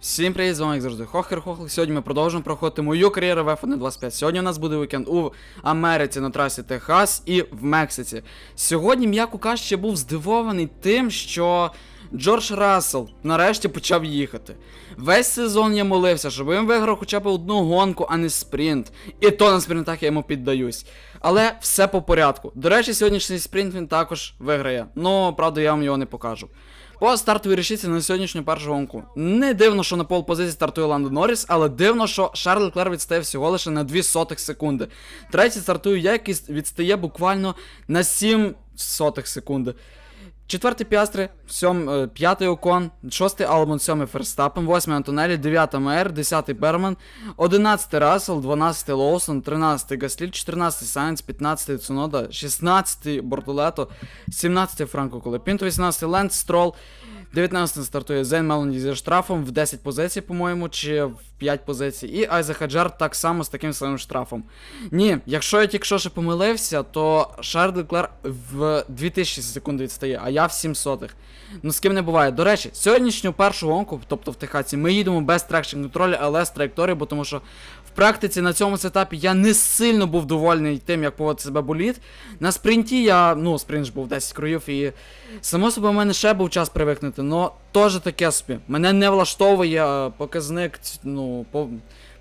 Всім привіт, з вами як завжди Хохер Хохлик. Сьогодні ми продовжуємо проходити мою кар'єру в F1 25. Сьогодні у нас буде вікенд у Америці на трасі Техас і в Мексиці. Сьогодні, м'яко кажучи, був здивований тим, що Джордж Рассел нарешті почав їхати. Весь сезон я молився, щоб він виграв хоча б одну гонку, а не спринт. І то на спринтах я йому піддаюсь. Але все по порядку. До речі, сьогоднішній спринт він також виграє. Ну, правда, я вам його не покажу. По стартовій решітці на сьогоднішню першу гонку. Не дивно, що на пол позиції стартує Ландо Норріс, але дивно, що Шарль Леклер відстає всього лише на 2 сотих секунди. Третій стартує якість відстає буквально на 7 сотих секунди. Четвертий Піастри, сьом, е, п'ятий Окон, шостий Албон, сьомий Ферстапен, восьмий Антонелі, дев'ятий Мер, десятий Берман, одинадцятий Рассел, дванадцятий Лоусон, тринадцятий Гасліль, чотирнадцятий Сайнц, п'ятнадцятий Цунода, шістнадцятий Бортолето, сімнадцятий Франко Колепінто, вісімнадцятий Ленд Строл, 19 стартує Зейн Меланді зі штрафом в 10 позицій, по-моєму, чи в 5 позицій. І Айза Хаджар так само з таким самим штрафом. Ні, якщо я тільки що ще помилився, то Шарль Леклер в 2000 секунд відстає, а я в 700. Ну з ким не буває. До речі, сьогоднішню першу гонку, тобто в Техаці, ми їдемо без трекшн контролю, але з траєкторії, бо тому що в практиці на цьому сетапі я не сильно був довольний тим, як поводить себе боліт. На спринті я, ну, спринт ж був 10 круїв, і само собою в мене ще був час привикнути, но теж таке собі. Мене не влаштовує е, показник, ну,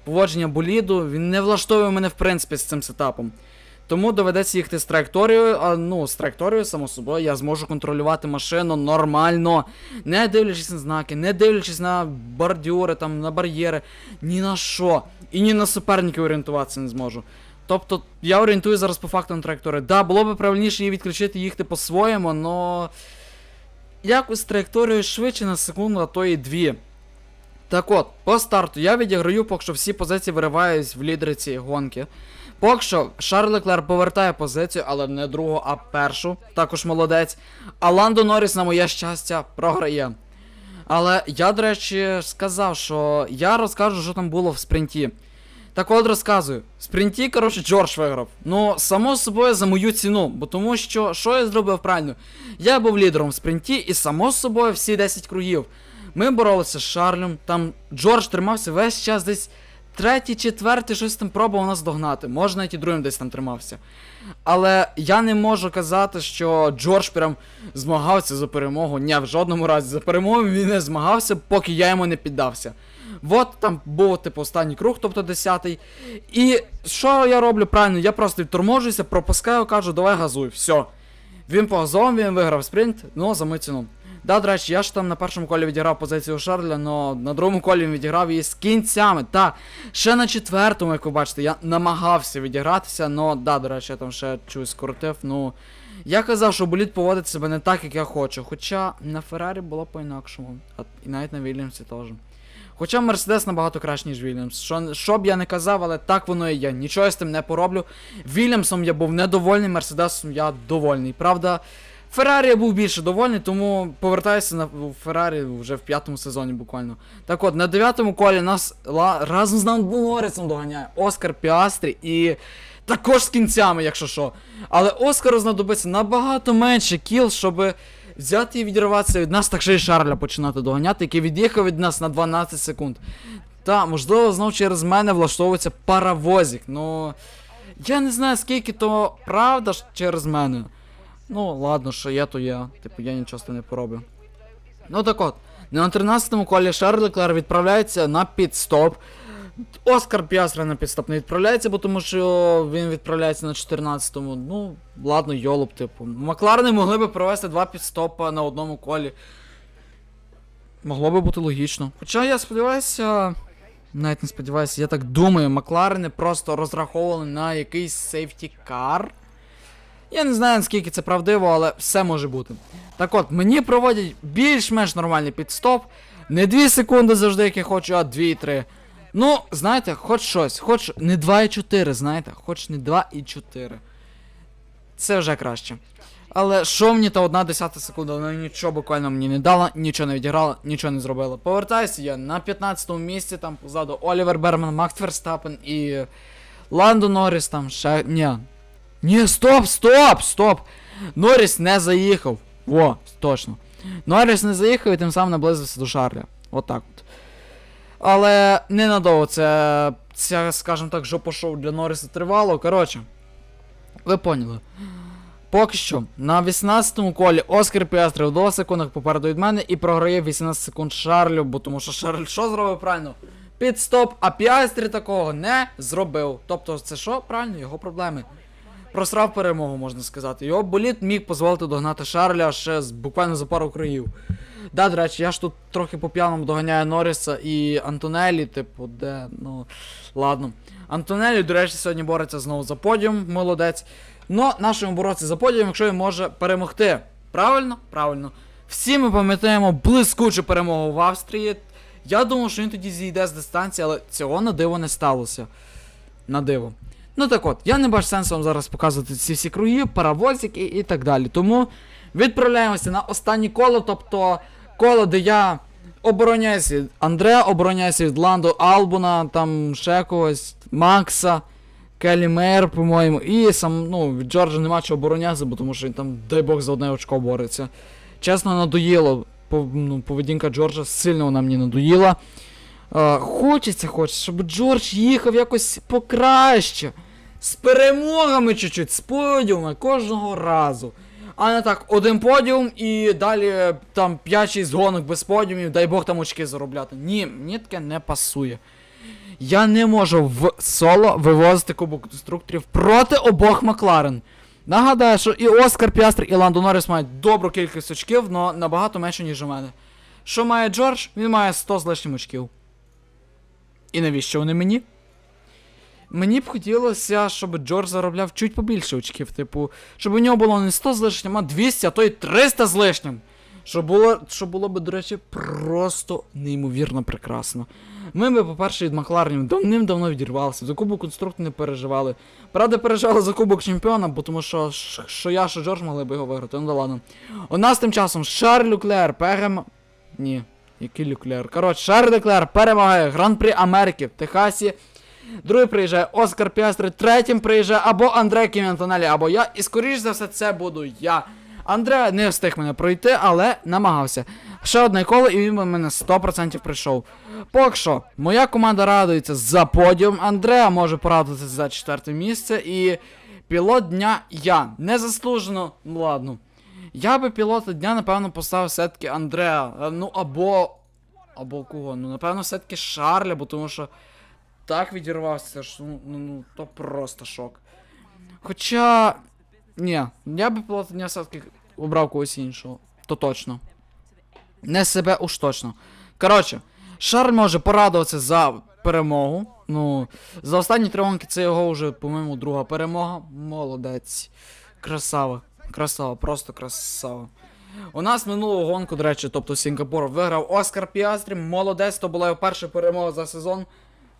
поводження боліду, він не влаштовує мене в принципі з цим сетапом. Тому доведеться їхати з траєкторією, а ну, з траєкторією, само собою, я зможу контролювати машину нормально, не дивлячись на знаки, не дивлячись на бордюри, там, на бар'єри, ні на що. І ні на суперників орієнтуватися не зможу. Тобто, я орієнтую зараз по факту на траєкторію. Да, було б правильніше її відключити їхати по-своєму, но якось з траєкторією швидше на секунду, а то і дві. Так от, по старту я відіграю, поки що всі позиції вириваюсь в лідери цієї гонки. Поки що Шарль Леклер повертає позицію, але не другу, а першу. Також молодець. А Ландо Норріс, на моє щастя, програє. Але я, до речі, сказав, що я розкажу, що там було в спринті. Так от розказую. Спринті, коротше, Джордж виграв. Ну, само собою за мою ціну. Бо тому що, що я зробив правильно? Я був лідером в спринті, і само собою всі 10 кругів. Ми боролися з Шарлем, там Джордж тримався весь час десь третій, четвертий, щось там пробував нас догнати. Може навіть і другим десь там тримався. Але я не можу казати, що Джордж прям змагався за перемогу. Ні, в жодному разі за перемогу він не змагався, поки я йому не піддався. От там був типу останній круг, тобто 10-й. І що я роблю правильно? Я просто відторможуюся, пропускаю, кажу, давай газуй, все. Він погазував, він виграв спринт, ну за мою. Да, до речі, я ж там на першому колі відіграв позицію Шарля, але на другому колі він відіграв її з кінцями. Та, ще на четвертому, як ви бачите, я намагався відігратися, але да, до речі, я там ще чогось скоротив. Ну. Я казав, що боліт поводить себе не так, як я хочу. Хоча на Феррарі було по-інакшому. І навіть на Вільямсі теж. Хоча Мерседес набагато краще, ніж Вільямс. Що, що б я не казав, але так воно і є. Нічого я з тим не пороблю. Вільямсом я був недовольний, Мерседесом я довольний. Правда, Феррарі я був більше довольний, тому повертаюся на Феррарі вже в п'ятому сезоні буквально. Так от, на дев'ятому колі нас ла, разом з Ландо Норрісом доганяє Оскар Піастрі і також з кінцями, якщо що. Але Оскару знадобиться набагато менше кіл, щоб взяти і відірватися від нас, так ще й Шарля починати доганяти, який від'їхав від нас на 12 секунд. Та, можливо, знов через мене влаштовується паровозик. Ну. Я не знаю, скільки то правда ж через мене. Ну, ладно, що є, то є. Типу, я нічого з тим не пороблю. Ну так от, на 13-му колі Шарль Леклер відправляється на підстоп. Оскар Піастра на підстоп не відправляється, бо тому що він відправляється на 14-му. Ну, ладно, йолоп, типу. Макларни могли би провести два підстопа на одному колі. Могло би бути логічно. Хоча я сподіваюся. Навіть не сподіваюся, я так думаю, Макларени просто розраховували на якийсь сейфті кар. Я не знаю, наскільки це правдиво, але все може бути. Так от, мені проводять більш-менш нормальний підстоп. Не 2 секунди завжди, як я хочу, а 2-3. Ну, знаєте, хоч щось, хоч не 2,4, знаєте, хоч не 2,4. Це вже краще. Але що мені та одна десята секунда, вона нічого буквально мені не дала, нічого не відіграла, нічого не зробила. Повертаюся я на 15-му місці, там позаду Олівер Берман, Макс Ферстапен і Ландо Норріс там ще. Ні. Ні, стоп, стоп, стоп! Норріс не заїхав. Во, точно. Норріс не заїхав і тим самим наблизився до Шарля. Отак от. Але ненадовго це, це скажімо так, жопошоу для Норриса тривало. Коротше, ви поняли. Поки що, на 18-му колі Оскар Піастри в 2 секундах попереду від мене і програє 18 секунд Шарлю, бо тому що Шарль що зробив правильно? Підстоп, а Піастрі такого не зробив. Тобто, це що? Правильно, його проблеми. Просрав перемогу, можна сказати. Його боліт міг дозволити догнати Шарля ще з, буквально за пару країв. Да, до речі, я ж тут трохи по п'яному доганяю Норріса і Антонелі, типу, де, ну, ладно. Антонелі, до речі, сьогодні бореться знову за подіум, молодець. Но нашому боротися за подіум, якщо він може перемогти. Правильно? Правильно. Всі ми пам'ятаємо блискучу перемогу в Австрії. Я думав, що він тоді зійде з дистанції, але цього на диво не сталося. На диво. Ну так от, я не бачу сенсу вам зараз показувати ці всі круги, паровозики і, і так далі. Тому відправляємося на останнє коло, тобто коло, де я обороняюся від Андреа, обороняюся від Ландо Албуна, там ще когось, Макса, Келі Мейер, по-моєму, і сам, ну, від Джорджа нема чого оборонятися, бо тому що він там, дай Бог, за одне очко бореться. Чесно, надоїло. Ну, поведінка Джорджа сильно вона мені надоїла. Е, хочеться, хочеться, щоб Джордж їхав якось покраще. З перемогами чуть-чуть, з подіумами кожного разу. А не так, один подіум і далі там 5-6 гонок без подіумів, дай Бог там очки заробляти. Ні, мені таке не пасує. Я не можу в соло вивозити кубок конструкторів проти обох Макларен. Нагадаю, що і Оскар Піастр, і Ландо Норріс мають добру кількість очків, але набагато менше, ніж у мене. Що має Джордж? Він має 100 з лишнім очків. І навіщо вони мені? Мені б хотілося, щоб Джордж заробляв чуть побільше очків, типу, щоб у нього було не 100 з лишнім, а 200, а то й 300 з лишнім. Що було, що було б, до речі, просто неймовірно прекрасно. Ми би, по-перше, від Макларнів давним-давно відірвалися, за кубок конструктор не переживали. Правда, переживали за кубок чемпіона, бо тому що, що я, що Джордж могли б його виграти. Ну да ладно. У нас тим часом Шарль Люклер перем... Ні, який Люклер. Коротше, Шарль Леклер перемагає Гран-при Америки в Техасі. Другий приїжджає Оскар Піастри, третім приїжджає або Андре Кіментонелі, або я. І скоріш за все це буду я. Андре не встиг мене пройти, але намагався. Ще одне коло, і він би мене 100% прийшов. Поки що, моя команда радується за подіум. Андреа може порадуватися за четверте місце. І пілот дня я. Незаслужено, ну ладно. Я би пілота дня, напевно, поставив все-таки Андреа. Е, Ну або. Або кого? Ну, напевно, все-таки Шарля, бо тому що так відірвався, що ну, ну, ну то просто шок. Хоча. Ні, я би пілота дня все-таки обрав когось іншого. То точно. Не себе уж точно. Коротше, Шарль може порадуватися за перемогу. Ну, за останні три гонки це його вже, по-моєму, друга перемога. Молодець. Красава. Красава, просто красава. У нас минулого гонку, до речі, тобто Сінгапур виграв Оскар Піастрі. Молодець, то була його перша перемога за сезон.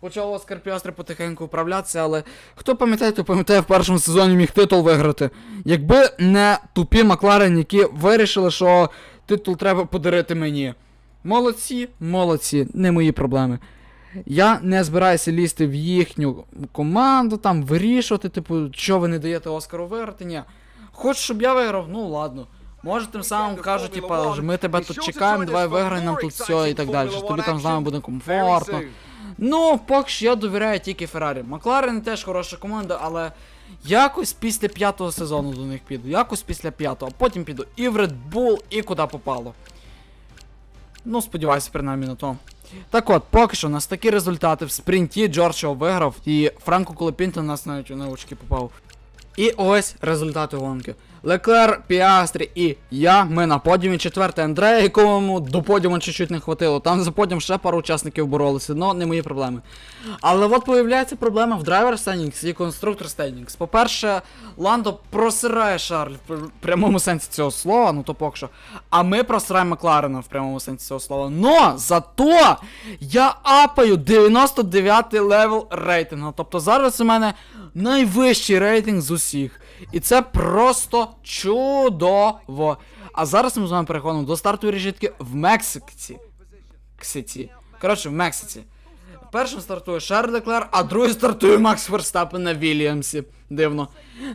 Почав Оскар Піастрі потихеньку управлятися, але хто пам'ятає, то пам'ятає, в першому сезоні міг титул виграти. Якби не тупі Макларен, які вирішили, що титул треба подарити мені. Молодці, молодці, не мої проблеми. Я не збираюся лізти в їхню команду, там вирішувати, типу, що ви не даєте Оскару виграти, ні. Хочеш, щоб я виграв? Ну ладно. Може тим самим кажуть, типа, ми тебе тут чекаємо, давай виграй нам тут все і так далі. Що тобі там з нами буде комфортно. Ну, поки що я довіряю тільки Феррарі. Макларен теж хороша команда, але якось після п'ятого сезону до них піду. Якось після п'ятого, а потім піду і в Red Bull, і куди попало. Ну, сподіваюся, принаймні на то. Так от, поки що у нас такі результати в спринті Джордж його виграв, і Франко Колопінто у нас навіть у научки попав. І ось результати гонки. Леклер, Піастрі і я. Ми на подіумі. Четвертий Андрея, якому до подіуму чуть-чуть не хватило. Там за подіум ще пару учасників боролися, але не мої проблеми. Але от появляється проблема в драйвер стендінгс і конструктор стендінгс. По-перше, Ландо просирає Шарль в прямому сенсі цього слова, ну то поки що. А ми просираємо Макларена в прямому сенсі цього слова. Но зато я апаю 99 левел рейтингу. Тобто зараз у мене найвищий рейтинг з усіх. І це просто чудово. А зараз ми з вами переходимо до стартової решітки в Мексиці. Ксиці. Коротше, в Мексиці. Першим стартує Шарль Леклер, а другий стартує Макс Верстапен на Вільямсі. Дивно.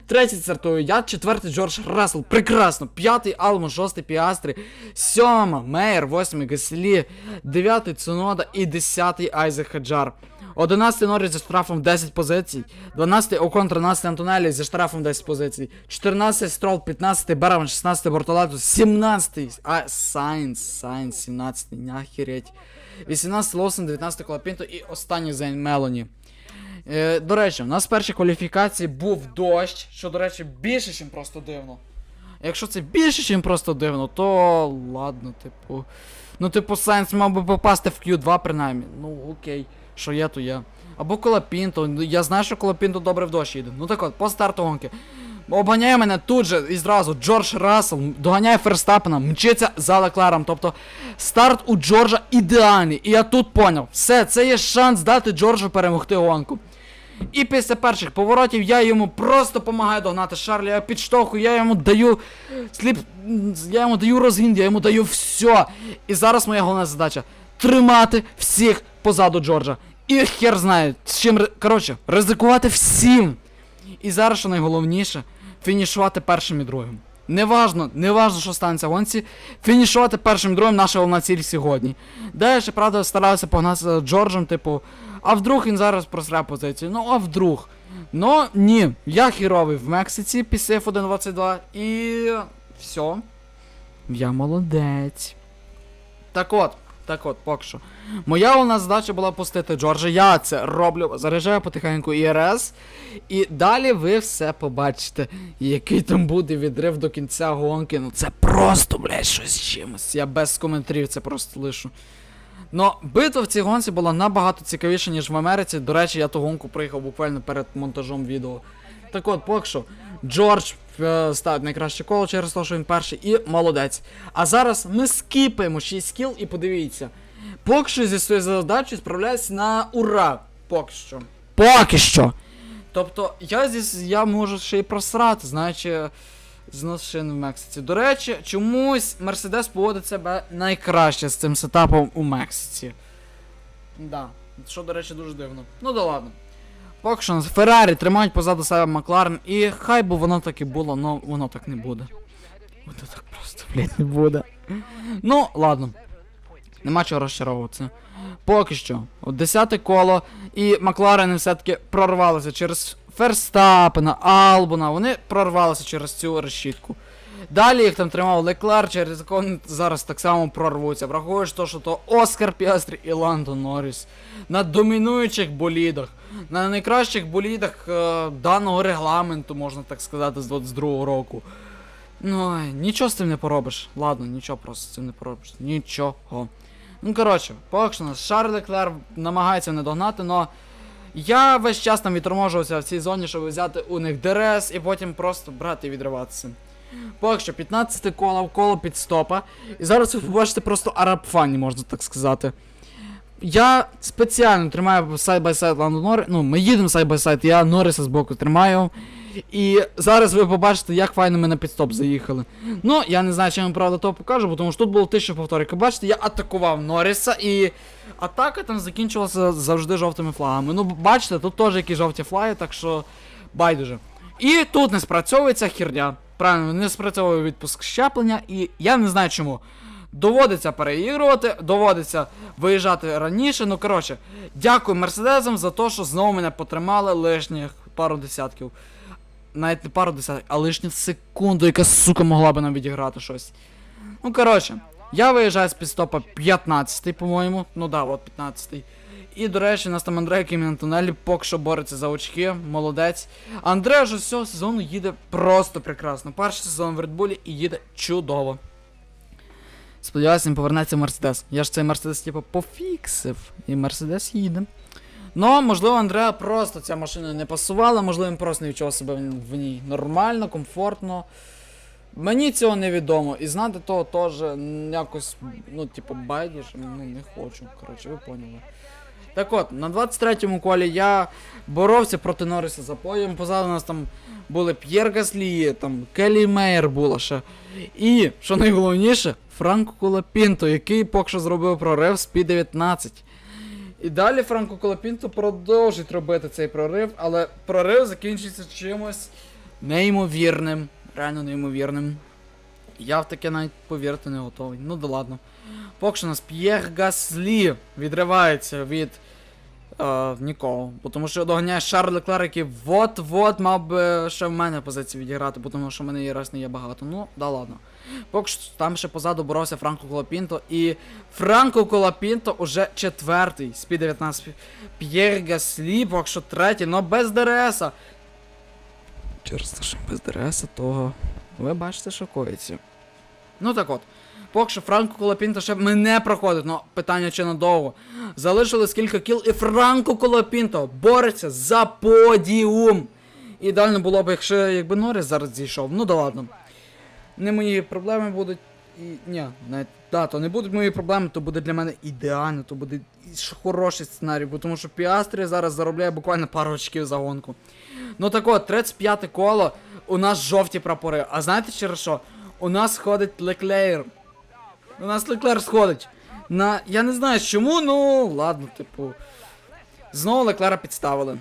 Третій стартую я, четвертий Джордж Рассел. Прекрасно. П'ятий Алмо, шостий Піастрі, сьома Мейер, восьмий Гаслі, дев'ятий Цунода і десятий Айзек Хаджар. 11 Норріс зі штрафом 10 позицій, 12 Окон, 13 Антонелі зі штрафом 10 позицій, 14 Строл, 15 Берман, 16 Бортолату, 17 а Сайнс, Сайнс, 17 нахереть. 18 Лоусон, 19 Колопінто і останній Зейн Мелоні. Е, до речі, у нас в першій кваліфікації був дощ, що, до речі, більше, ніж просто дивно. Якщо це більше, ніж просто дивно, то ладно, типу. Ну, типу, Сайнс мав би попасти в Q2 принаймні. Ну, окей, що є, то є. Або Колопінто. Я знаю, що Колопінто добре в дощ їде. Ну так от, по старту гонки. Обганяє мене тут же і зразу Джордж Рассел, доганяє Ферстапена, мчиться за Леклером. Тобто старт у Джорджа ідеальний. І я тут поняв, все, це є шанс дати Джорджу перемогти гонку. І після перших поворотів я йому просто допомагаю догнати Шарлі, я підштовхую, я йому даю сліп. Я йому даю розгін, я йому даю все. І зараз моя головна задача тримати всіх позаду Джорджа. І хер знає, з чим. Коротше, ризикувати всім. І зараз, що найголовніше, фінішувати першим і другим. Неважно, неважно, що станеться в гонці, фінішувати першим і другим наша головна ціль сьогодні. Ще, правда, стараюся погнатися за Джорджем, типу, а вдруг він зараз просре позицію. Ну, а вдруг. Ну, ні, я хіровий в Мексиці після F1.22 і все. Я молодець. Так от, так от, поки що. Моя головна задача була пустити Джорджа. Я це роблю, заряджаю потихеньку ІРС. І далі ви все побачите, який там буде відрив до кінця гонки. Ну це просто, блядь, щось з чимось. Я без коментарів це просто лишу. Ну, битва в цій гонці була набагато цікавіша, ніж в Америці. До речі, я ту гонку приїхав буквально перед монтажом відео. Так от, поки що, Джордж е, ставить найкраще коло через те, що він перший, і молодець. А зараз ми скіпаємо 6 кіл і подивіться. Поки що зі своєю задачею справляюсь на ура. Поки що. Поки що. Тобто, я зі я можу ще й просрати, знаючи знос шин в Мексиці. До речі, чомусь Мерседес поводить себе найкраще з цим сетапом у Мексиці. Да. Що, до речі, дуже дивно. Ну да ладно. Поки що Феррарі тримають позаду себе Макларен, і хай би воно так і було, але воно так не буде. Воно так просто, блядь, не буде. Ну, ладно. Нема чого розчаровуватися. Поки що, от 10 коло, і Макларени все-таки прорвалися через Ферстапена, Албона, вони прорвалися через цю решітку. Далі їх там тримав Леклар, через якого зараз так само прорвуться. Враховуєш то, що то Оскар Піастрі і Ландо Норріс. На домінуючих болідах, на найкращих болідах е, даного регламенту, можна так сказати, з 22-го року. Ну, нічого з цим не поробиш. Ладно, нічого просто з цим не поробиш. Нічого. Ну, коротше, поки що нас Шарль Леклер намагається не догнати, но я весь час там відторможувався в цій зоні, щоб взяти у них ДРС і потім просто брати і відриватися. Поки що 15 коло коло під стопа. І зараз ви побачите просто араб-фані, можна так сказати. Я спеціально тримаю сайд бай сайд Ланду Норрі. Ну, ми їдемо сайд бай сайд, я Норриса збоку тримаю. І зараз ви побачите, як файно ми на підстоп заїхали. Ну, я не знаю, чи я вам правда то покажу, бо тому що тут було тисяча повторів. Як бачите, я атакував Норріса і атака там закінчилася завжди жовтими флагами. Ну, бачите, тут теж які жовті флаги, так що байдуже. І тут не спрацьовується херня. Правильно, не спрацьовує відпуск щеплення, і я не знаю чому. Доводиться переігрувати, доводиться виїжджати раніше. Ну коротше, дякую Мерседесам за те, що знову мене потримали лишніх пару десятків. Навіть не пару десятків, а лишню секунду, яка сука могла би нам відіграти щось. Ну коротше, я виїжджаю з підстопа 15-й, по-моєму. Ну да, от 15-й. І, до речі, у нас там Андрей який на тунелі поки що бореться за очки, молодець. Андрей вже з цього сезону їде просто прекрасно. Перший сезон в Редбулі і їде чудово. Сподіваюся, він повернеться Мерседес. Я ж цей Мерседес, типу, пофіксив. І Мерседес їде. Ну, можливо, Андреа просто ця машина не пасувала, можливо, він просто не відчував себе в ній нормально, комфортно. Мені цього невідомо. І знати того теж якось, ну, типу, байдуже, ну, не хочу. Коротше, ви поняли. Так от, на 23-му колі я боровся проти Норриса за поєм. Позаду нас там були П'єр Гаслі, там Келлі Мейер була ще. І, що найголовніше, Франко Колапінто, який поки що зробив прорив з Пі-19. І далі Франко Колопінто продовжить робити цей прорив, але прорив закінчиться чимось неймовірним. Реально неймовірним. Я в таке навіть повірити не готовий. Ну да ладно. Поки що у нас П'єр Гаслі відривається від е, нікого. Тому що доганяє Шарль Леклер, який вот-вот мав би ще в мене позиції відіграти, тому що в мене і раз не є багато. Ну, да ладно. Поки що там ще позаду боровся Франко Колопінто. І Франко Колопінто уже четвертий. Спі 19. П'єр Гаслі, поки що третій, но без ДРСа. Через те, що без ДРСа, то ви бачите, що коїться. Ну так от. Поки що Франко Колопінто ще мене проходить, ну питання чи надовго. Залишилось кілька кіл, і Франко Колопінто бореться за подіум. Ідеально було б, якщо якби Норріс зараз зійшов. Ну да ладно. Не мої проблеми будуть. І, ні, навіть, да, то не будуть мої проблеми, то буде для мене ідеально, то буде хороший сценарій, бо тому що Піастрі зараз заробляє буквально пару очків за гонку. Ну так от, 35 коло, у нас жовті прапори. А знаєте через що? У нас ходить Леклеєр. У нас Леклер сходить. На. Я не знаю чому, ну ладно, типу. Знову Леклера підставили.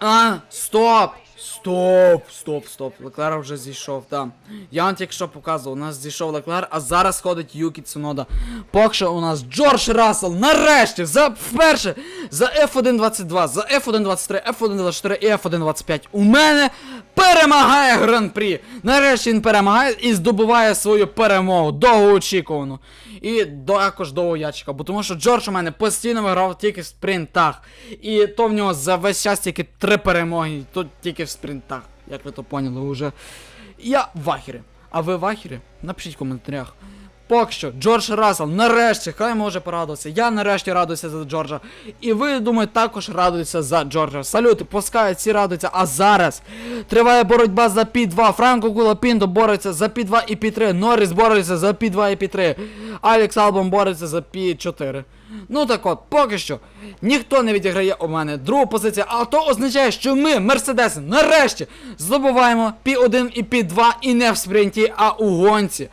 А, стоп! Стоп, стоп, стоп. Леклер вже зійшов, так. Я вам тільки що показував, у нас зійшов Леклер, а зараз ходить Юкі Цунода. Поки що у нас Джордж Рассел нарешті за вперше за F1.22, за F1.23, F1.24 і F1.25 у мене перемагає гран-прі. Нарешті він перемагає і здобуває свою перемогу, довгоочікувану. І також довго я чекав, бо тому що Джордж у мене постійно виграв тільки в спринтах. І то в нього за весь час тільки три перемоги, і то тільки в спринтах, як ви то поняли вже. Я в ахері. А ви в ахері? Напишіть в коментарях. Поки що, Джордж Рассел, нарешті, хай може порадуватися. Я нарешті радуюся за Джорджа. І ви, думаю, також радуєтеся за Джорджа. Салюти, пускають, всі радуються. А зараз триває боротьба за Пі-2. Франко Кулапіндо бореться за Пі-2 і Пі-3. Норріс бореться за Пі-2 і Пі-3. Алекс Албом бореться за Пі-4. Ну так от, поки що, ніхто не відіграє у мене другу позицію, а то означає, що ми, Мерседеси, нарешті здобуваємо Пі-1 і Пі-2 і не в спринті, а у гонці.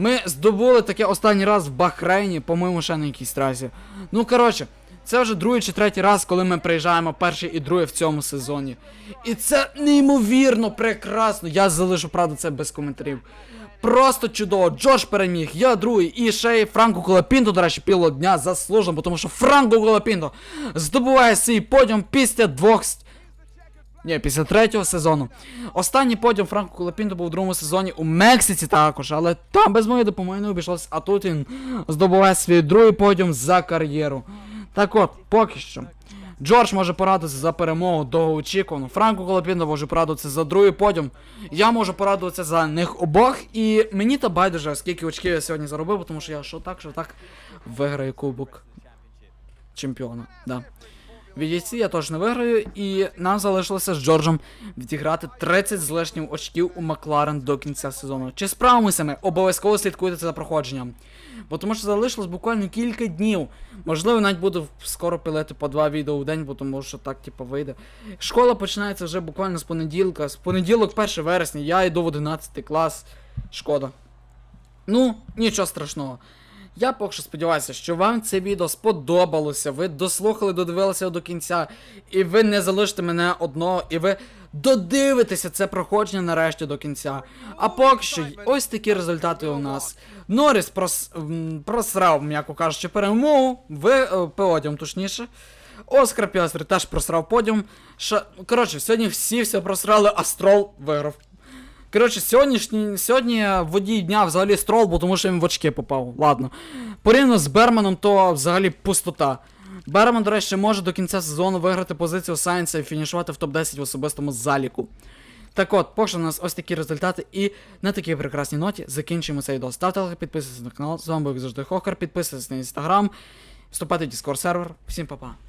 Ми здобули таке останній раз в Бахрейні, по-моєму, ще на якійсь трасі. Ну, коротше, це вже другий чи третій раз, коли ми приїжджаємо перший і другий в цьому сезоні. І це неймовірно прекрасно. Я залишу, правда, це без коментарів. Просто чудово. Джош переміг, я другий, і ще й Франко Колопінто, до речі, пілот дня заслужено, тому що Франко Колопінто здобуває свій подіум після двох. Ні, після третього сезону. Останній подіум Франко Колопінто був у другому сезоні у Мексиці також, але там без моєї допомоги не обійшлося, а тут він здобуває свій другий подіум за кар'єру. Так от, поки що. Джордж може порадитися за перемогу довгоочікувану. Франко Колопінто може порадитися за другий подіум. Я можу порадуватися за них обох. І мені та байдуже, скільки очків я сьогодні заробив, тому що я що так, що так виграю кубок чемпіона. Да. Відійці я теж не виграю, і нам залишилося з Джорджем відіграти 30 з лишнім очків у Макларен до кінця сезону. Чи справимося ми? Обов'язково слідкуйте за проходженням. Бо тому що залишилось буквально кілька днів. Можливо, навіть буду скоро пилити по два відео в день, бо тому що так, типу, вийде. Школа починається вже буквально з понеділка. З понеділок, 1 вересня, я йду в 11 клас. Шкода. Ну, нічого страшного. Я поки що сподіваюся, що вам це відео сподобалося. Ви дослухали, додивилися до кінця, і ви не залишите мене одного, і ви додивитеся це проходження нарешті до кінця. А поки що, ось такі результати у нас. Норріс прос, просрав, м'яко кажучи, перемогу в е, подіум, точніше. Оскар Піастрі теж просрав подіум. Ша... Коротше, сьогодні всі все просрали, а Строл виграв. Коротше, сьогоднішній, сьогодні водій дня взагалі строл, бо тому що він в очки попав. Ладно. Порівняно з Берманом, то взагалі пустота. Берман, до речі, може до кінця сезону виграти позицію Сайнса і фінішувати в топ-10 в особистому заліку. Так от, поки що у нас ось такі результати, і на такій прекрасній ноті закінчуємо цей відео. Ставте лайк, підписуйтесь на канал. З вами був завжди Хокер, підписуйтесь на інстаграм, вступайте в Discord сервер. Всім па-па.